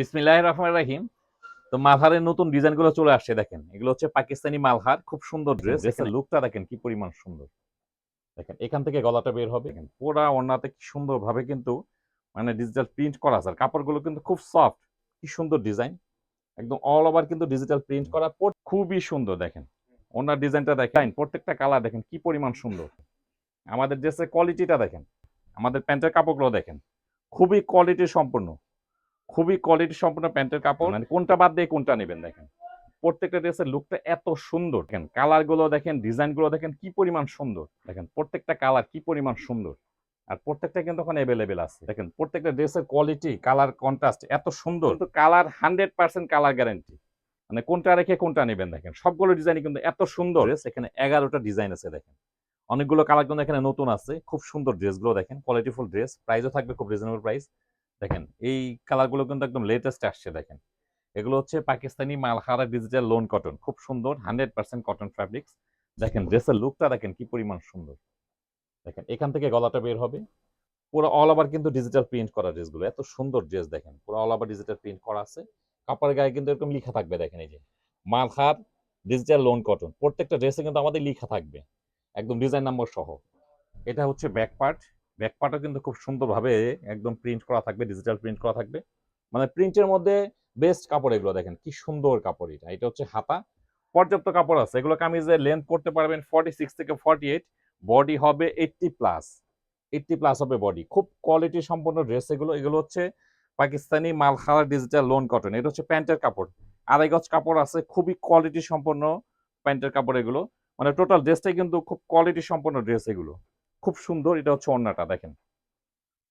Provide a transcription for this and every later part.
বিসমিল্লাহ রহমান রাহিম। তো মালহারের নতুন ডিজাইনগুলো চলে আসছে দেখেন। এগুলো হচ্ছে পাকিস্তানি মালহার খুব সুন্দর ড্রেস। লুকটা দেখেন কি পরিমাণ সুন্দর। দেখেন এখান থেকে গলাটা বের হবে। দেখেন পুরা ওড়নাতে কি সুন্দর ভাবে কিন্তু মানে ডিজিটাল প্রিন্ট করা আছে। আর কাপড়গুলো কিন্তু খুব সফট কি সুন্দর ডিজাইন একদম অল ওভার কিন্তু ডিজিটাল প্রিন্ট করা। পর খুবই সুন্দর দেখেন। ওনার ডিজাইনটা দেখেন। প্রত্যেকটা কালার দেখেন কি পরিমাণ সুন্দর। আমাদের ড্রেসের কোয়ালিটিটা দেখেন। আমাদের প্যান্টের কাপড়গুলো দেখেন। খুবই কোয়ালিটি সম্পূর্ণ খুবই কোয়ালিটি সম্পূর্ণ প্যান্টের কাপড়। মানে কোনটা বাদ দিয়ে কোনটা নেবেন দেখেন? প্রত্যেকটা ড্রেসের লুকটা এত সুন্দর। দেখেন কালারগুলো দেখেন ডিজাইনগুলো দেখেন কি পরিমাণ সুন্দর। দেখেন প্রত্যেকটা কালার কি পরিমাণ সুন্দর। আর প্রত্যেকটা কিন্তু ওখানে অ্যাভেলেবেল আছে। দেখেন প্রত্যেকটা ড্রেসের কোয়ালিটি কালার কন্ট্রাস্ট এত সুন্দর। কিন্তু colour hundred percent colour guarantee মানে কোনটা রেখে কোনটা নেবেন দেখেন? সবগুলো ডিজাইন কিন্তু এত সুন্দর। ড্রেস এখানে এগারোটা ডিজাইন আছে দেখেন। অনেকগুলো কালার কিন্তু এখানে নতুন আছে। খুব সুন্দর ড্রেসগুলো দেখেন। কোয়ালিটিফুল ড্রেস প্রাইসও থাকবে খুব রিজনেবল প্রাইস দেখেন, এই কালারগুলো কিন্তু একদম লেটেস্ট আসছে, দেখেন। এগুলো হচ্ছে পাকিস্তানি মালহারা ডিজিটাল লোন কটন খুব সুন্দর হান্ড্রেড পার্সেন্ট কটন ফ্যাব্রিক্স দেখেন ড্রেসের লুকটা দেখেন কি পরিমাণ সুন্দর। দেখেন, এখান থেকে গলাটা বের হবে। পুরো অল ওভার কিন্তু ডিজিটাল প্রিন্ট করা ড্রেসগুলো এত সুন্দর ড্রেস দেখেন। পুরো অল ওভার ডিজিটাল প্রিন্ট করা আছে। কাপড়ের গায়ে কিন্তু এরকম লিখা থাকবে, দেখেন এই যে, মালহার ডিজিটাল লোন কটন প্রত্যেকটা ড্রেসে কিন্তু আমাদের লিখা থাকবে, একদম ডিজাইন নাম্বার সহ। এটা হচ্ছে ব্যাক পার্ট ব্যাক পার্টও কিন্তু খুব সুন্দরভাবে একদম প্রিন্ট করা থাকবে ডিজিটাল প্রিন্ট করা থাকবে। মানে প্রিন্টের মধ্যে বেস্ট কাপড় এগুলো, দেখেন কি সুন্দর কাপড় এটা। এটা হচ্ছে হাতা। পর্যাপ্ত কাপড় আছে। এগুলো কামিজে লেন্থ করতে পারবেন ফর্টি সিক্স থেকে ফর্টি এইট বডি হবে এইটটি প্লাস এইটটি প্লাস হবে বডি খুব কোয়ালিটি সম্পন্ন ড্রেস এগুলো। এগুলো হচ্ছে পাকিস্তানি মালখালা ডিজিটাল লোন কটন এটা হচ্ছে প্যান্টের কাপড়। আড়াই গজ কাপড় আছে, খুবই কোয়ালিটি সম্পন্ন প্যান্টের কাপড় এগুলো। মানে টোটাল ড্রেসটাই কিন্তু খুব কোয়ালিটি সম্পন্ন ড্রেস এগুলো। খুব সুন্দর, এটা হচ্ছে ওড়নাটা, দেখেন।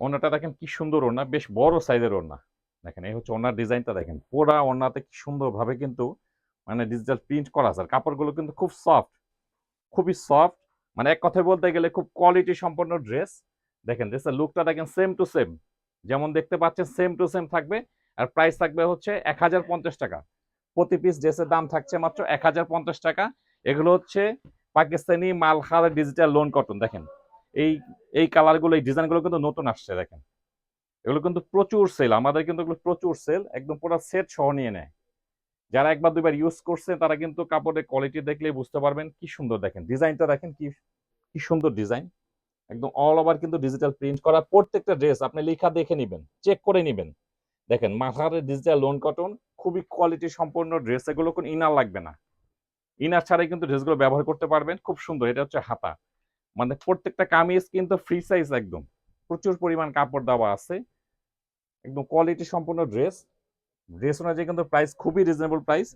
ওড়নাটা দেখেন কি সুন্দর ওড়না, বেশ বড় সাইজের ওড়না। দেখেন, এই হচ্ছে ওড়নার ডিজাইনটা, দেখেন। পুরা ওড়নাতে কি সুন্দরভাবে কিন্তু মানে ডিজিটাল প্রিন্ট করা আছে। আর কাপড়গুলো কিন্তু খুব সফট খুবই সফট মানে এক কথায় বলতে গেলে খুব কোয়ালিটি সম্পন্ন ড্রেস দেখেন ড্রেসের লুকটা দেখেন সেম টু সেম যেমন দেখতে পাচ্ছেন সেম টু সেম থাকবে। আর প্রাইস থাকবে হচ্ছে এক হাজার পঞ্চাশ টাকা। প্রতি পিস ড্রেসের দাম থাকছে মাত্র এক হাজার পঞ্চাশ টাকা। এগুলো হচ্ছে পাকিস্তানি মালখার ডিজিটাল লোন কটন দেখেন। এই এই কালারগুলো এই ডিজাইনগুলো কিন্তু নতুন আসছে, দেখেন। এগুলো কিন্তু প্রচুর সেল আমাদের কিন্তু এগুলো প্রচুর সেল একদম পুরো সেট সহ নিয়ে নেয়। যারা একবার দুইবার ইউজ করছে, তারা কিন্তু কাপড়ের কোয়ালিটি দেখলে বুঝতে পারবেন কি সুন্দর, দেখেন। ডিজাইনটা দেখেন কি কি সুন্দর ডিজাইন একদম অল ওভার কিন্তু ডিজিটাল প্রিন্ট করা। প্রত্যেকটা ড্রেস আপনি লেখা দেখে নেবেন চেক করে নেবেন। দেখেন, মাথার ডিজিটাল লোন কটন খুবই কোয়ালিটি সম্পন্ন ড্রেস এগুলো কোনো ইনার লাগবে না। ইনার ছাড়াই কিন্তু ড্রেসগুলো ব্যবহার করতে পারবেন, খুব সুন্দর। এটা হচ্ছে হাতা। মানে প্রত্যেকটা কামিজ কিন্তু ফ্রি সাইজ একদম। প্রচুর পরিমাণ কাপড় দেওয়া আছে। একদম কোয়ালিটি সম্পূর্ণ ড্রেস ড্রেস অনুযায়ী কিন্তু প্রাইস খুবই রিজনেবল প্রাইস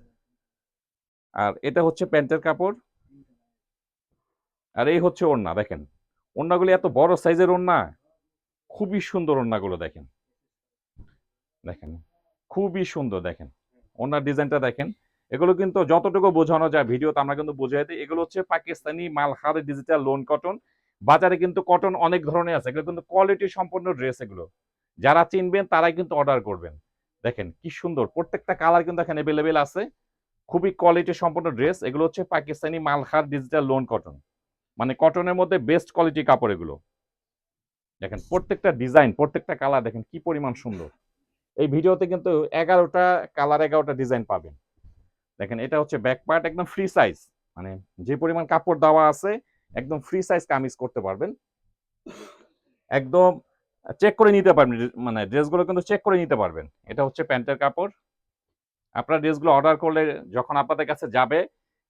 আর এটা হচ্ছে প্যান্টের কাপড়। আর এই হচ্ছে ওড়না, দেখেন। ওড়নাগুলি এত বড় সাইজের ওড়না। খুবই সুন্দর ওড়নাগুলো, দেখেন। দেখেন, খুবই সুন্দর, দেখেন। ওড়নার ডিজাইনটা দেখেন। এগুলো কিন্তু যতটুকু বোঝানো যায়, ভিডিওতে আমরা কিন্তু বুঝাই দিই, এগুলো হচ্ছে Pakistani Malhar digital lawn cotton বাজারে কিন্তু কটন অনেক ধরনের আছে, এগুলো কিন্তু কোয়ালিটি সম্পন্ন ড্রেস এগুলো। যারা চিনবেন তারাই কিন্তু অর্ডার করবেন। দেখেন কি সুন্দর, প্রত্যেকটা কালার কিন্তু এখানে অ্যাভেলেবেল আছে। খুবই কোয়ালিটি সম্পন্ন ড্রেস এগুলো হচ্ছে Pakistani Malhar digital lawn cotton মানে কটনের মধ্যে বেস্ট কোয়ালিটি কাপড় এগুলো। দেখেন প্রত্যেকটা ডিজাইন প্রত্যেকটা কালার দেখেন কি পরিমাণ সুন্দর। এই ভিডিওতে কিন্তু এগারোটা কালার এগারোটা ডিজাইন পাবেন। দেখেন, এটা হচ্ছে ব্যাক পার্ট একদম ফ্রি সাইজ মানে যে পরিমাণ কাপড় দেওয়া আছে, একদম ফ্রি সাইজ কামিজ করতে পারবেন। একদম চেক করে নিতে পারবেন মানে ড্রেসগুলো কিন্তু চেক করে নিতে পারবেন। এটা হচ্ছে প্যান্টের কাপড়। আপনারা ড্রেসগুলো অর্ডার করলে যখন আপনাদের কাছে যাবে,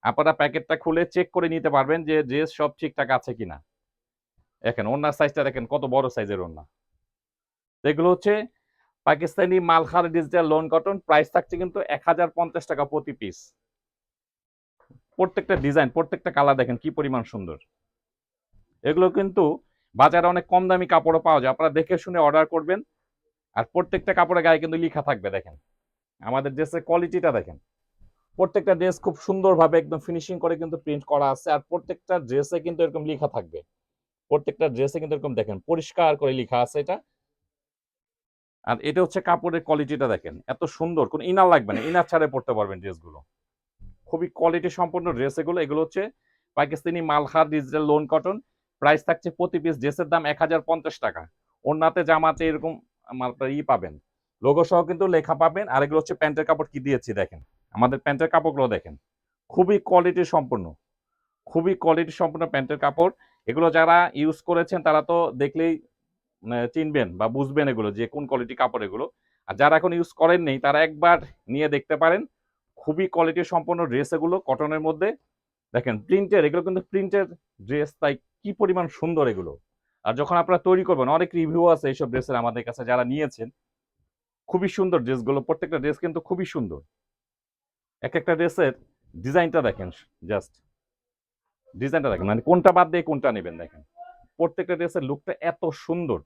আপনারা প্যাকেটটা খুলে চেক করে নিতে পারবেন যে ড্রেস সব ঠিকঠাক আছে কিনা। দেখেন ওনার সাইজটা দেখেন, কত বড় সাইজের ওনা এগুলো হচ্ছে পাকিস্তানি মালখার ডিজিটাল লোন কটন প্রাইস থাকছে কিন্তু এক হাজার পঞ্চাশ টাকা প্রতি পিস প্রত্যেকটা ডিজাইন প্রত্যেকটা কালার দেখেন কি পরিমাণ সুন্দর। এগুলো কিন্তু বাজারে অনেক কম দামি কাপড়ও পাওয়া যায়। আপনারা দেখে শুনে অর্ডার করবেন। আর প্রত্যেকটা কাপড়ের গায়ে কিন্তু লিখা থাকবে, দেখেন। আমাদের ড্রেসের কোয়ালিটিটা দেখেন। প্রত্যেকটা ড্রেস খুব সুন্দরভাবে একদম ফিনিশিং করে কিন্তু প্রিন্ট করা আছে। আর প্রত্যেকটা ড্রেসে কিন্তু এরকম লেখা থাকবে। প্রত্যেকটা ড্রেসে কিন্তু এরকম দেখেন, পরিষ্কার করে লেখা আছে এটা। আর এটা হচ্ছে কাপড়ের কোয়ালিটিটা দেখেন, এত সুন্দর, কোন ইনার লাগবে না, ইনার ছাড়ে পড়তে পারবেন ড্রেসগুলো। খুবই কোয়ালিটি সম্পন্ন ড্রেস এগুলো এগুলো হচ্ছে Pakistani Malhar digital lawn cotton price থাকছে প্রতি পিস ড্রেসের দাম এক হাজার পঞ্চাশ টাকা। ওনাতে জামাতে এরকম আমার ই পাবেন। লোগো সহ কিন্তু লেখা পাবেন, আর এগুলো হচ্ছে প্যান্টের কাপড় কি দিয়েছি দেখেন, আমাদের প্যান্টের কাপড়গুলো দেখেন। খুবই কোয়ালিটি সম্পূর্ণ খুবই কোয়ালিটি সম্পন্ন প্যান্টের কাপড়। এগুলো যারা ইউজ করেছেন তারা তো দেখলেই চিনবেন বা বুঝবেন এগুলো, যে কোন কোয়ালিটি কাপড় এগুলো। আর যারা এখন ইউজ করেন নেই, তারা একবার নিয়ে দেখতে পারেন। খুবই কোয়ালিটি সম্পন্ন ড্রেস এগুলো কটনের মধ্যে। দেখেন প্রিন্টের এগুলো কিন্তু প্রিন্টের ড্রেস তাই কি পরিমাণ সুন্দর এগুলো। আর যখন আপনারা তৈরি করবেন, অনেক রিভিউ আছে এইসব ড্রেসের আমাদের কাছে যারা নিয়েছেন। খুবই সুন্দর ড্রেসগুলো প্রত্যেকটা ড্রেস কিন্তু খুবই সুন্দর। এক একটা ড্রেসের ডিজাইনটা দেখেন জাস্ট ডিজাইনটা দেখেন মানে কোনটা বাদ দিয়ে কোনটা নেবেন দেখেন। প্রত্যেকটা ড্রেসের লুকটা এত সুন্দর।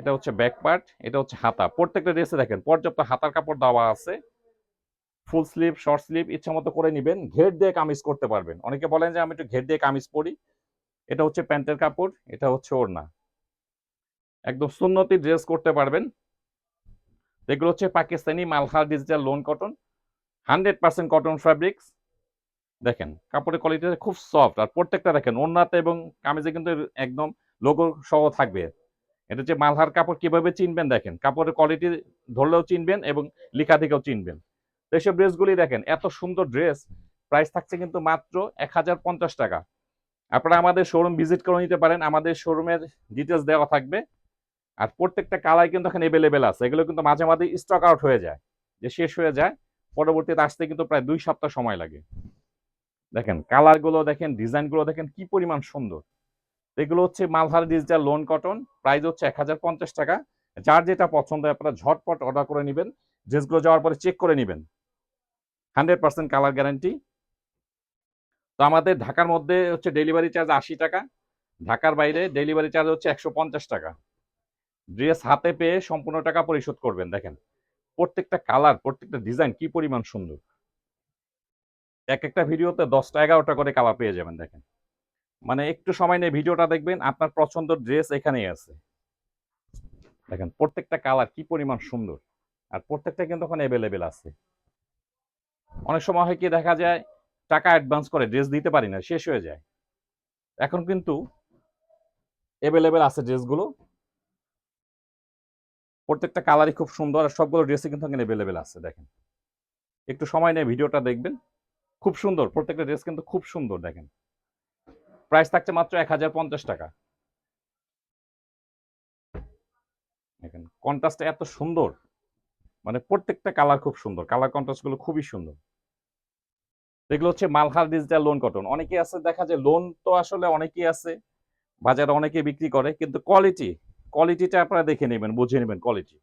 এটা হচ্ছে ব্যাক পার্ট এটা হচ্ছে হাতা। প্রত্যেকটা ড্রেসে দেখেন, পর্যাপ্ত হাতার কাপড় দেওয়া আছে। ফুল স্লিভ শর্ট স্লিভ ইচ্ছা মতো করে নেবেন। ঘের দিয়ে কামিজ করতে পারবেন। অনেকে বলেন যে আমি একটু ঘের দিয়ে কামিজ পরি। এটা হচ্ছে প্যান্টের কাপড়, এটা হচ্ছে ওড়না। একদম সুন্নতি ড্রেস করতে পারবেন। এগুলো হচ্ছে Pakistani Malhar digital lawn cotton hundred percent cotton fabrics দেখেন, কাপড়ের কোয়ালিটি খুব সফট আর প্রত্যেকটা দেখেন, ওড়নাতে এবং কামিজে কিন্তু একদম লোগো সহ থাকবে। এটা হচ্ছে মালহার কাপড় কীভাবে চিনবেন দেখেন, কাপড়ের কোয়ালিটি ধরলেও চিনবেন এবং লেখা থেকেও চিনবেন। তো এইসব ড্রেসগুলি দেখেন, এত সুন্দর ড্রেস প্রাইস থাকছে কিন্তু মাত্র এক হাজার পঞ্চাশ টাকা। আপনারা আমাদের শোরুম ভিজিট করে নিতে পারেন, আমাদের শোরুমের ডিটেলস দেওয়া থাকবে। আর প্রত্যেকটা কালার কিন্তু এখন এভেলেবেল আছে, এগুলো কিন্তু মাঝে মাঝে স্টক আউট হয়ে যায়, যে শেষ হয়ে যায়, পরবর্তীতে আসতে কিন্তু প্রায় দুই সপ্তাহ সময় লাগে। দেখেন, কালারগুলো দেখেন ডিজাইনগুলো দেখেন, কি পরিমাণ সুন্দর। এগুলো হচ্ছে Malhar digital lawn cotton price হচ্ছে এক হাজার পঞ্চাশ টাকা। যার যেটা পছন্দ আপনারা ঝটপট অর্ডার করে নেবেন। ড্রেসগুলো যাওয়ার পরে চেক করে নেবেন। হান্ড্রেড পার্সেন্ট কালার গ্যারান্টি তো আমাদের ঢাকার মধ্যে হচ্ছে ডেলিভারি চার্জ আশি টাকা। ঢাকার বাইরে ডেলিভারি চার্জ হচ্ছে একশো পঞ্চাশ টাকা। ড্রেস হাতে পেয়ে সম্পূর্ণ টাকা পরিশোধ করবেন, দেখেন। প্রত্যেকটা কালার প্রত্যেকটা ডিজাইন কি পরিমাণ সুন্দর। এক একটা ভিডিওতে দশটা এগারোটা করে কালার পেয়ে যাবেন, দেখেন। মানে একটু সময় নিয়ে ভিডিওটা দেখবেন, আপনার পছন্দের ড্রেস এখানেই আছে। দেখেন, প্রত্যেকটা কালার কি পরিমাণ সুন্দর, আর প্রত্যেকটা কিন্তু ওখানে অ্যাভেলেবেল আছে। অনেক সময় হয় কি, দেখা যায় টাকা অ্যাডভান্স করে ড্রেস দিতে পারি না, শেষ হয়ে যায়। এখন কিন্তু অ্যাভেলেবেল আছে ড্রেসগুলো প্রত্যেকটা কালারই খুব সুন্দর, আর সবগুলো ড্রেসই কিন্তু এখানে অ্যাভেলেবেল আছে, দেখেন। একটু সময় নিয়ে ভিডিওটা দেখবেন। খুব সুন্দর, প্রত্যেকটা ড্রেস কিন্তু খুব সুন্দর, দেখেন। প্রাইস থাকছে মাত্র এক হাজার পঞ্চাশ টাকা। দেখেন কন্ট্রাস্টটা এত সুন্দর। মানে প্রত্যেকটা কালার খুব সুন্দর। কালার কন্ট্রাস্টগুলো খুবই সুন্দর। এগুলো হচ্ছে মালহার ডিজিটাল লোন কটন অনেকেই আছে, দেখা যায় লোন তো আসলে অনেকেই আছে, বাজারে অনেকে বিক্রি করে, কিন্তু কোয়ালিটি কোয়ালিটিটা আপনারা দেখে নেবেন, বুঝে নেবেন কোয়ালিটি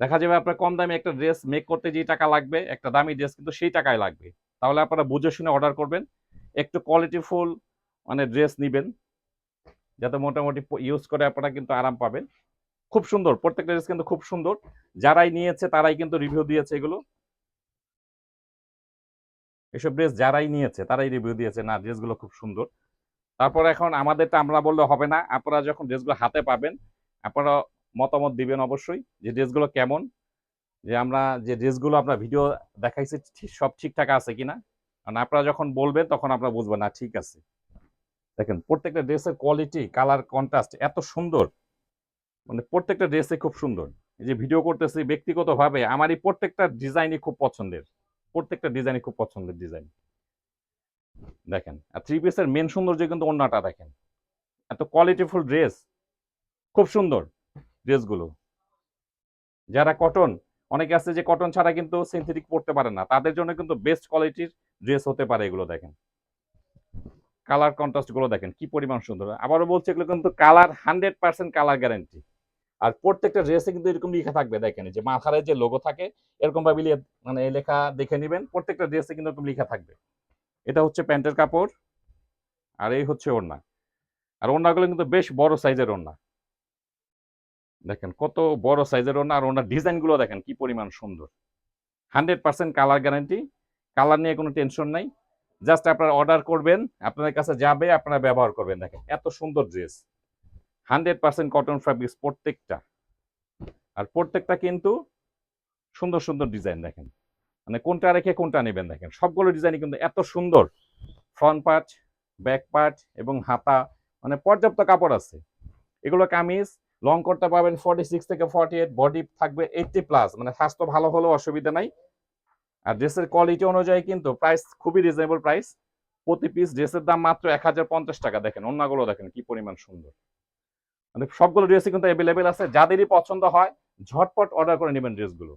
দেখা যাবে আপনার কম দামে একটা ড্রেস মেক করতে যে টাকা লাগবে, একটা দামি ড্রেস কিন্তু সেই টাকায় লাগবে। তাহলে আপনারা বুঝে শুনে অর্ডার করবেন। একটু কোয়ালিটিফুল মানে ড্রেস নেবেন, যাতে মোটামুটি ইউজ করে আপনারা কিন্তু আরাম পাবেন। খুব সুন্দর, প্রত্যেকটা ড্রেস কিন্তু খুব সুন্দর। যারাই নিয়েছে তারাই কিন্তু রিভিউ দিয়েছে এগুলো। এসব ড্রেস যারাই নিয়েছে তারাই রিভিউ দিয়েছে, না ড্রেসগুলো খুব সুন্দর। তারপর এখন আমাদেরটা আমরা বললে হবে না। আপনারা যখন ড্রেসগুলো হাতে পাবেন, আপনারা মতামত দিবেন অবশ্যই যে ড্রেসগুলো কেমন, যে আমরা যে ড্রেসগুলো আপনার ভিডিও দেখাইছি সব ঠিকঠাক আছে কিনা। কারণ আপনারা যখন বলবেন তখন আপনারা বুঝবেন না, ঠিক আছে। দেখেন, প্রত্যেকটা ড্রেসের কোয়ালিটি কালার কন্ট্রাস্ট এত সুন্দর। মানে প্রত্যেকটা ড্রেসই খুব সুন্দর। এই যে ভিডিও করতেছি ব্যক্তিগতভাবে আমার এই প্রত্যেকটা ডিজাইনই খুব পছন্দের। প্রত্যেকটা ডিজাইনই খুব পছন্দের ডিজাইন দেখেন, আর থ্রি পিসের মেন সৌন্দর্য কিন্তু অন্যটা দেখেন। এত কোয়ালিটিফুল ড্রেস খুব সুন্দর ড্রেসগুলো যারা কটন অনেকে আছে যে কটন ছাড়া কিন্তু সিনথেটিক পড়তে পারে না। তাদের জন্য কিন্তু বেস্ট কোয়ালিটির ড্রেস হতে পারে এগুলো দেখেন। কালার কন্ট্রাস্টগুলো দেখেন, কি পরিমাণ সুন্দর। আবারও বলছি, এগুলো কিন্তু colour hundred percent colour guarantee আর প্রত্যেকটা ড্রেসে কিন্তু এরকম লেখা থাকবে, দেখেন যে মাথারে যে লোগো থাকে, এরকম ভাবে মানে লেখা দেখে নেবেন, প্রত্যেকটা ড্রেসে কিন্তু এরকম লেখা থাকবে। এটা হচ্ছে প্যান্টের কাপড়, আর এই হচ্ছে ওড়না। আর ওড়নাগুলো কিন্তু বেশ বড় সাইজের ওড়না। দেখেন, কত বড় সাইজের ওড়না, আর ওড়নার ডিজাইনগুলো দেখেন, কি পরিমাণ সুন্দর। Hundred percent colour guarantee colour নিয়ে কোনো টেনশন নাই। জাস্ট আপনারা অর্ডার করবেন, আপনাদের কাছে যাবে, আপনারা ব্যবহার করবেন। দেখেন, এত সুন্দর dress hundred percent cotton fabrics প্রত্যেকটা। আর প্রত্যেকটা কিন্তু সুন্দর সুন্দর ডিজাইন দেখেন। মানে কোনটা রেখে কোনটা নেবেন, দেখেন। সবগুলো ডিজাইনই কিন্তু এত সুন্দর। ফ্রন্ট পার্ট ব্যাক পার্ট এবং হাতা মানে পর্যাপ্ত কাপড় আছে। এগুলো কামিজ লং করতে পারবেন ফর্টি সিক্স থেকে ফর্টি এইট বডি থাকবে এইটটি প্লাস মানে স্বাস্থ্য ভালো হলেও অসুবিধা নাই। আর ড্রেসের কোয়ালিটি অনুযায়ী কিন্তু প্রাইস খুবই রিজনেবল প্রাইস প্রতি পিস ড্রেসের দাম মাত্র এক হাজার পঞ্চাশ টাকা দেখেন, অন্যগুলো দেখেন কি পরিমাণ সুন্দর। মানে সবগুলো ড্রেসই কিন্তু অ্যাভেলেবেল আছে, যাদেরই পছন্দ হয়, ঝটপট অর্ডার করে নেবেন ড্রেসগুলো